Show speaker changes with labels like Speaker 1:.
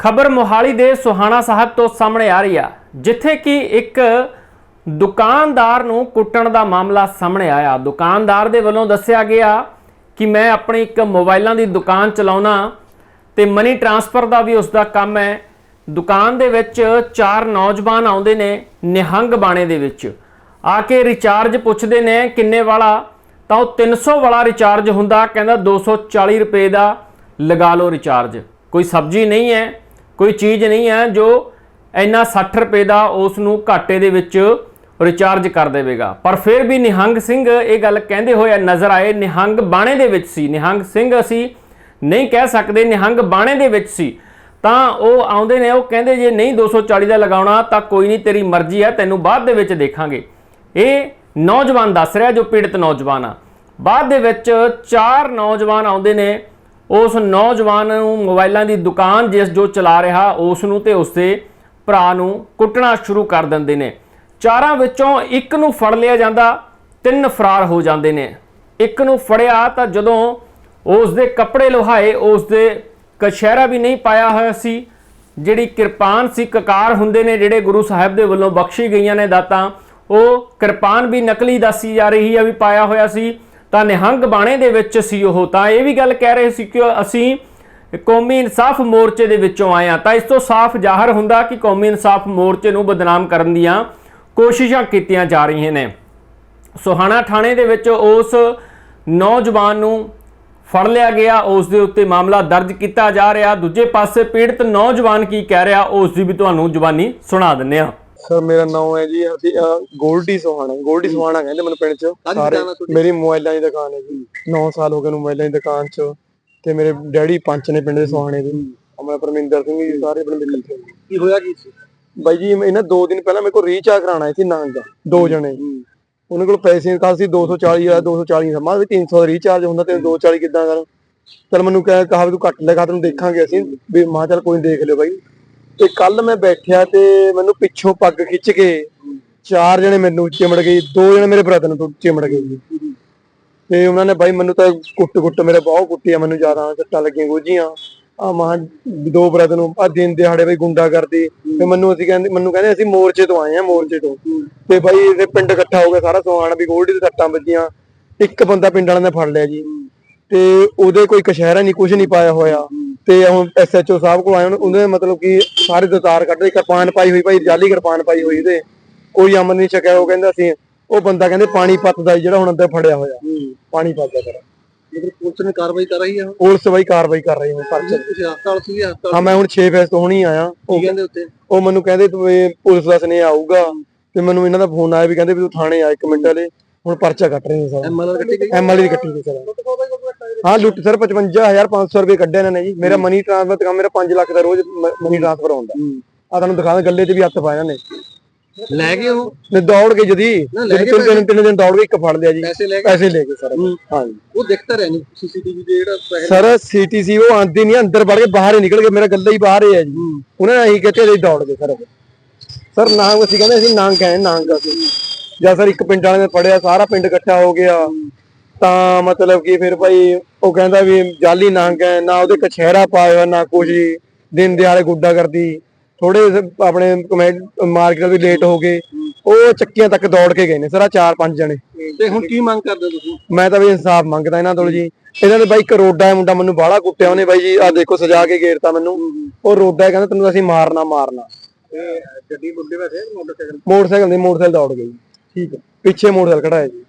Speaker 1: ਖਬਰ ਮੋਹਾਲੀ ਦੇ ਸੁਹਾਣਾ ਸਾਹਿਬ ਤੋਂ ਸਾਹਮਣੇ ਆ ਰਹੀ ਆ, ਜਿੱਥੇ ਕਿ ਇੱਕ ਦੁਕਾਨਦਾਰ ਨੂੰ ਕੁੱਟਣ ਦਾ ਮਾਮਲਾ ਸਾਹਮਣੇ ਆਇਆ। ਦੁਕਾਨਦਾਰ ਦੇ ਵੱਲੋਂ ਦੱਸਿਆ ਗਿਆ ਕਿ ਮੈਂ ਆਪਣੀ ਇੱਕ ਮੋਬਾਈਲਾਂ ਦੀ ਦੁਕਾਨ ਚਲਾਉਣਾ ਤੇ ਮਨੀ ਟ੍ਰਾਂਸਫਰ ਦਾ ਵੀ ਉਸ ਦਾ ਕੰਮ ਹੈ। ਦੁਕਾਨ ਦੇ ਵਿੱਚ ਚਾਰ ਨੌਜਵਾਨ ਆਉਂਦੇ ਨੇ ਨਿਹੰਗ ਬਾਣੇ ਦੇ ਵਿੱਚ। ਆ ਕੇ ਰਿਚਾਰਜ ਪੁੱਛਦੇ ਨੇ, ਕਿੰਨੇ ਵਾਲਾ? ਤਾਂ ਉਹ 300 ਵਾਲਾ ਰਿਚਾਰਜ ਹੁੰਦਾ, ਕਹਿੰਦਾ 240 ਰੁਪਏ ਦਾ ਲਗਾ ਲਓ ਰਿਚਾਰਜ ਕੋਈ ਸਬਜ਼ੀ ਨਹੀਂ ਹੈ। ਕੋਈ ਚੀਜ਼ ਨਹੀਂ ਹੈ ਜੋ ਇੰਨਾ 60 ਰੁਪਏ ਦਾ ਉਸ ਨੂੰ ਘਾਟੇ ਦੇ ਵਿੱਚ ਰਿਚਾਰਜ ਕਰ ਦੇਵੇਗਾ। ਪਰ ਫਿਰ ਵੀ ਨਿਹੰਗ ਸਿੰਘ ਇਹ ਗੱਲ ਕਹਿੰਦੇ ਹੋਏ ਨਜ਼ਰ ਆਏ, ਨਿਹੰਗ ਬਾਣੇ ਦੇ ਵਿੱਚ ਸੀ। ਨਿਹੰਗ ਸਿੰਘ ਅਸੀਂ ਨਹੀਂ ਕਹਿ ਸਕਦੇ, ਨਿਹੰਗ ਬਾਣੇ ਦੇ ਵਿੱਚ ਸੀ। ਤਾਂ ਉਹ ਆਉਂਦੇ ਨੇ, ਉਹ ਕਹਿੰਦੇ ਜੇ ਨਹੀਂ 240 ਦਾ ਲਗਾਉਣਾ ਤਾਂ ਕੋਈ ਨਹੀਂ, ਤੇਰੀ ਮਰਜ਼ੀ ਹੈ, ਤੈਨੂੰ ਬਾਅਦ ਦੇ ਵਿੱਚ ਦੇਖਾਂਗੇ। ਇਹ ਨੌਜਵਾਨ ਦੱਸ ਰਿਹਾ ਜੋ ਪੀੜਤ ਨੌਜਵਾਨ ਆ। ਬਾਅਦ ਦੇ ਵਿੱਚ ਚਾਰ ਨੌਜਵਾਨ ਆਉਂਦੇ ਨੇ ਉਸ ਨੌਜਵਾਨ ਨੂੰ ਮੋਬਾਈਲਾਂ ਦੀ ਦੁਕਾਨ ਜਿਸ ਜੋ ਚਲਾ ਰਿਹਾ, ਉਸ ਨੂੰ ਤੇ ਉਸਦੇ ਭਰਾ ਨੂੰ ਕੁੱਟਣਾ ਸ਼ੁਰੂ ਕਰ ਦਿੰਦੇ ਨੇ। ਚਾਰਾਂ ਵਿੱਚੋਂ ਇੱਕ ਨੂੰ ਫੜ ਲਿਆ ਜਾਂਦਾ, ਤਿੰਨ ਫਰਾਰ ਹੋ ਜਾਂਦੇ ਨੇ। ਇੱਕ ਨੂੰ ਫੜਿਆ ਤਾਂ ਜਦੋਂ ਉਸ ਦੇ ਕੱਪੜੇ ਲੋਹਾਏ ਉਸ ਦੇ ਕਸ਼ਹਿਰਾ ਵੀ ਨਹੀਂ ਪਾਇਆ ਹੋਇਆ ਸੀ, ਜਿਹੜੀ ਕਿਰਪਾਨ ਸੀ, ਕਕਾਰ ਹੁੰਦੇ ਨੇ ਜਿਹੜੇ ਗੁਰੂ ਸਾਹਿਬ ਦੇ ਵੱਲੋਂ ਬਖਸ਼ੀ ਗਈਆਂ ਨੇ ਦਾਤਾਂ, ਉਹ ਕਿਰਪਾਨ ਵੀ ਨਕਲੀ ਦੱਸੀ ਜਾ ਰਹੀ ਹੈ ਵੀ ਪਾਇਆ ਹੋਇਆ ਸੀ। ਤਾਂ ਨਿਹੰਗ ਬਾਣੇ ਦੇ ਵਿੱਚ ਸੀ ਉਹ। ਤਾਂ ਇਹ ਵੀ ਗੱਲ ਕਹਿ ਰਹੇ ਸੀ ਕਿ ਅਸੀਂ ਕੌਮੀ ਇਨਸਾਫ ਮੋਰਚੇ ਦੇ ਵਿੱਚੋਂ ਆਏ ਹਾਂ। ਤਾਂ ਇਸ ਤੋਂ ਸਾਫ਼ ਜ਼ਾਹਰ ਹੁੰਦਾ ਕਿ ਕੌਮੀ ਇਨਸਾਫ ਮੋਰਚੇ ਨੂੰ ਬਦਨਾਮ ਕਰਨ ਦੀਆਂ ਕੋਸ਼ਿਸ਼ਾਂ ਕੀਤੀਆਂ ਜਾ ਰਹੀਆਂ ਨੇ। ਸੋਹਾਣਾ ਥਾਣੇ ਦੇ ਵਿੱਚ ਉਸ ਨੌਜਵਾਨ ਨੂੰ ਫੜ ਲਿਆ ਗਿਆ। ਉਸ ਦੇ ਉੱਤੇ ਮਾਮਲਾ ਦਰਜ ਕੀਤਾ ਜਾ ਰਿਹਾ। ਦੂਜੇ ਪਾਸੇ ਪੀੜਤ ਨੌਜਵਾਨ ਕੀ ਕਹਿ ਰਿਹਾ, ਉਸ ਦੀ ਵੀ ਤੁਹਾਨੂੰ ਜ਼ੁਬਾਨੀ ਸੁਣਾ ਦਿੰਨੇ ਆ
Speaker 2: ਸਰ ਮੇਰਾ ਨਾਮ ਹੈ ਜੀ ਅਸੀਂ ਗੋਲਡੀ ਸੋਹਾਣਾ ਗੋਲਡੀ ਸੋਹਾਣਾ ਕਹਿੰਦੇ ਮੈਨੂੰ ਪਿੰਡ ਚ। ਸਾਰੇ ਮੇਰੀ ਮੋਬਾਈਲਾਂ ਦੀ ਦੁਕਾਨ ਹੈ ਜੀ। 9 ਸਾਲ ਹੋ ਗਏ ਨੂੰ ਮੋਬਾਈਲਾਂ ਦੀ ਦੁਕਾਨ ਚ ਤੇ ਮੇਰੇ ਡੈਡੀ ਪੰਚ ਨੇ ਪਿੰਡ ਦੇ ਸੋਹਾਣੇ ਦੇ। ਅਮਰ ਪਰਮਿੰਦਰ ਸਿੰਘ ਜੀ ਸਾਰੇ ਪਿੰਡ ਦੇ ਇਕੱਠੇ
Speaker 3: ਕੀ ਹੋਇਆ ਕੀ ਸੀ?
Speaker 2: ਬਾਈ ਜੀ ਇਹਨਾਂ ਦੋ ਦਿਨ ਪਹਿਲਾਂ ਮੇਰੇ ਕੋਲ ਰੀਚਾਰਜ ਕਰਾਉਣਾ ਸੀ ਨਾਂਗ। ਦਾ ਦੋ ਜਣੇ। ਉਹਨਾਂ ਕੋਲ ਪੈਸੇ ਕੱਲ ਸੀ 240 ਆ 240 ਸਮਾਂ ਵੀ 300 ਦਾ ਰੀਚਾਰਜ ਹੁੰਦਾ ਤੇ 240 ਕਿੱਦਾਂ ਕਰ? ਚਲ ਮੈਨੂੰ ਕਹਿ ਕਹਾ ਵੀ ਤੂੰ ਘੱਟ ਲੈ ਖਾ ਤੈਨੂੰ ਦੇਖਾਂਗੇ ਅਸੀਂ। ਵੀ ਮਾਂ ਚੱਲ ਕੋਈ ਦੇਖ ਲਿਓ ਬਾਈ। ਤੇ ਕੱਲ ਮੈਂ ਬੈਠਿਆ ਤੇ ਮੈਨੂੰ ਪਿੱਛੋਂ ਪੱਗ ਖਿੱਚ ਕੇ ਚਾਰ ਜਣੇ ਮੈਨੂੰ ਚਿਮੜ ਗਏ, ਦੋ ਜਣੇ ਮੇਰੇ ਬ੍ਰਦਰ ਨੂੰ ਚਿਮੜ ਗਏ ਜੀ। ਤੇ ਉਹਨਾਂ ਨੇ ਬਾਈ ਮੈਨੂੰ ਤਾਂ ਕੁੱਟ ਕੁੱਟ ਮੇਰੇ ਬਹੁਤ ਕੁੱਟਿਆ, ਮੈਨੂੰ ਜ਼ਿਆਦਾ ਸੱਟਾਂ ਲੱਗੀਆਂ ਗੋਜੀਆਂ। ਆ ਮਾਂ ਦੋ ਬ੍ਰਦਰ ਨੂੰ ਆ ਦਿਨ ਦਿਹਾੜੇ ਬਈ ਗੁੰਡਾ ਕਰਦੇ, ਤੇ ਮੈਨੂੰ ਅਸੀਂ ਕਹਿੰਦੇ, ਮੈਨੂੰ ਕਹਿੰਦੇ ਅਸੀਂ ਮੋਰਚੇ ਤੋਂ ਆਏ ਆ ਮੋਰਚੇ ਤੋਂ। ਤੇ ਬਾਈ ਇਹ ਪਿੰਡ ਇਕੱਠਾ ਹੋ ਗਿਆ ਸਾਰਾ, ਸੋਹਾਣ ਵੀ ਗੋਲਡੀ ਦੇ ਸੱਟਾਂ ਵੱਜੀਆਂ। ਇੱਕ ਬੰਦਾ ਪਿੰਡ ਵਾਲਿਆਂ ਨੇ ਫੜ ਲਿਆ ਜੀ। ਤੇ ਉਹਦੇ ਕੋਈ ਕਸ਼ਹਿਰਾ ਨਹੀਂ ਕੁਝ ਨਹੀਂ ਪਾਇਆ ਹੋਇਆ। ਤੇ ਹੁਣ ਐਸਐਚਓ ਸਾਹਿਬ ਕੋਲ ਆਏ ਉਹਨੇ- ਉਹਨੇ ਮਤਲਬ ਕਿ ਸਾਰੇ ਦਤਾਰ ਕੱਢ ਕਿਰਪਾਨ ਪਾਈ ਹੋਈ ਭਾਈ ਜਾਲੀ ਕਿਰਪਾਨ ਪਾਈ ਹੋਈ ਤੇ ਕੋਈ ਅਮਨ ਨਹੀਂ ਛਕਿਆ ਉਹ ਕਹਿੰਦਾ ਸੀ ਉਹ ਬੰਦਾ ਕਹਿੰਦੇ ਪਾਣੀ ਪੱਤ ਦਾ ਜਿਹੜਾ ਹੁਣ ਅੰਦਰ ਫੜਿਆ ਹੋਇਆ। ਪਾਣੀ ਪੱਤ ਦਾ ਕਰ
Speaker 3: ਪੁਲਿਸ ਨੇ ਕਾਰਵਾਈ ਕਰ ਰਹੀ ਆ
Speaker 2: ਪੁਲਿਸ ਬਈ ਕਾਰਵਾਈ ਕਰ ਰਹੀ ਹੈ ਪਰਚੇ
Speaker 3: ਤੁਸੀਂ ਹਸਪਤਾਲ ਸੀ ਹਸਪਤਾਲ
Speaker 2: ਹਾਂ ਮੈਂ ਹੁਣ 6 ਫੇਸ ਤੋਂ ਹੁਣੀ ਆਇਆ।
Speaker 3: ਕੀ ਕਹਿੰਦੇ ਉੱਤੇ
Speaker 2: ਉਹ ਮੈਨੂੰ ਕਹਿੰਦੇ ਤੂੰ ਪੁਲਿਸ ਦਾ ਸਨੇ ਆਊਗਾ ਤੇ ਮੈਨੂੰ ਇਹਨਾਂ ਦਾ ਫੋਨ ਆਇਆ ਵੀ ਕਹਿੰਦੇ ਵੀ ਤੂੰ ਥਾਣੇ ਆ ਇੱਕ ਮਿੰਟ ਵਾਲੇ ਹੁਣ ਪਰਚਾ ਕੱਟ ਰਹੇ ਨੇ ਸਰ
Speaker 3: ਐਮਐਲਆਰ ਕੱਟੀ ਗਈ?
Speaker 2: ਐਮਐਲਏ ਦੀ ਕੱਟੀ ਗਈ ਸਰ। ਹਾਂ ਲੁੱਟ ਸਰ 55500 ਰੁਪਏ ਕੱਢਿਆ ਇਹਨਾਂ ਨੇ ਜੀ। ਮੇਰਾ ਮਨੀ ਟ੍ਰਾਂਸਫਰ ਤੇ ਕੰਮ ਮੇਰਾ 5 ਲੱਖ ਦਾ ਰੋਜ਼ ਮਨੀ ਟ੍ਰਾਂਸਫਰ ਆਉਂਦਾ ਆ ਤੁਹਾਨੂੰ ਦਿਖਾਣਾ ਗੱਲੇ 'ਚ ਵੀ ਹੱਥ ਪਾਇਆ ਨੇ
Speaker 3: ਲੈ ਗਏ ਉਹ?
Speaker 2: ਨੇ ਦੌੜ ਕੇ ਜਦੀ। ਤਿੰਨ ਤਿੰਨ ਤਿੰਨ ਦਿਨ ਦੌੜ ਕੇ ਇੱਕ ਫੜ ਲਿਆ ਜੀ।
Speaker 3: ਪੈਸੇ ਲੈ ਗਏ?
Speaker 2: ਪੈਸੇ ਲੈ ਕੇ ਸਰ। ਹਾਂ। ਜੀ।
Speaker 3: ਉਹ ਦਿਖਤਾ ਰਹਿ ਨਹੀਂ ਸੀਸੀਟੀਵੀ ਦੇ ਜਿਹੜਾ
Speaker 2: ਸਰ ਸੀਟੀਸੀ ਉਹ ਆਂਦੀ ਨਹੀਂ ਅੰਦਰ ਵੜ ਕੇ ਬਾਹਰ ਹੀ ਨਿਕਲ ਗਏ ਮੇਰਾ ਗੱਲੇ ਹੀ ਬਾਹਰ ਹੀ ਜੀ। ਉਹਨਾਂ ਨੇ ਅਸੀਂ ਕਿਤੇ ਅਸੀਂ ਦੌੜ ਗਏ ਸਰ। ਸਰ ਨਾਂਗ ਅਸੀਂ ਕਹਿੰਦੇ ਅਸੀਂ ਨਾਂਗ ਗਏ ਨਾਂਗ ਅਸੀਂ। ਜਦ ਸਰ ਇੱਕ ਪਿੰਡ ਵਾਲੇ ਨੇ ਫੜਿਆ ਸਾਰਾ ਪਿੰਡ ਇਕੱਠਾ ਹੋ ਗਿਆ। ਤਾਂ ਮਤਲਬ ਕਿ ਫਿਰ ਭਾਈ ਉਹ ਕਹਿੰਦਾ ਵੀ ਜਾਲੀ ਨਾਂਗ ਹੈ ਨਾ ਉਹਦੇ ਕਛਹਿਰਾ ਪਾਇਆ ਹੋਇਆ, ਨਾ ਕੁਝ ਦਿਨ ਦਿਹਾੜੇ ਗੁੱਡਾ ਕਰਦੀ। ਥੋੜੇ ਆਪਣੇ ਮਾਰਕੀਟ ਵੀ ਲੇਟ ਹੋ ਗਏ। ਉਹ ਚੱਕੀਆਂ ਤੱਕ ਦੌੜ ਕੇ ਗਏ ਨੇ ਸਰ ਆ ਚਾਰ ਪੰਜ ਜਣੇ।
Speaker 3: ਤੇ ਹੁਣ ਕੀ ਮੰਗ ਕਰਦੇ ਤੁਸੀਂ?
Speaker 2: ਮੈਂ ਤਾਂ ਵੀ ਇਨਸਾਫ ਮੰਗਦਾ ਇਹਨਾਂ ਤੋਂ ਜੀ। ਇਹਨਾਂ ਨੇ ਬਾਈ ਇੱਕ ਰੋਡਾ ਹੈ ਮੁੰਡਾ ਮੈਨੂੰ ਬਾਹਲਾ ਕੁੱਟਿਆ ਉਹਨੇ ਬਾਈ ਜੀ। ਆ ਦੇਖੋ ਸਜਾ ਕੇ ਘੇਰਤਾ ਮੈਨੂੰ। ਉਹ ਰੋਡਾ ਹੈ ਕਹਿੰਦਾ ਤੈਨੂੰ ਅਸੀਂ ਮਾਰਨਾ ਮਾਰਨਾ।
Speaker 3: ਤੇ ਗੱਡੀ ਮੁੰਡੇ ਵੈਸੇ ਮੋਟਰਸਾਈਕਲ
Speaker 2: ਮੋਟਰਸਾਈਕਲ ਦੇ ਮੋਟਰਸਾਈਕਲ ਦੌੜ ਗਈ। ਠੀਕ ਹੈ। ਪਿੱਛੇ ਮੋਟਰਸਾਈਕਲ ਖੜਾ ਹੈ ਜੀ।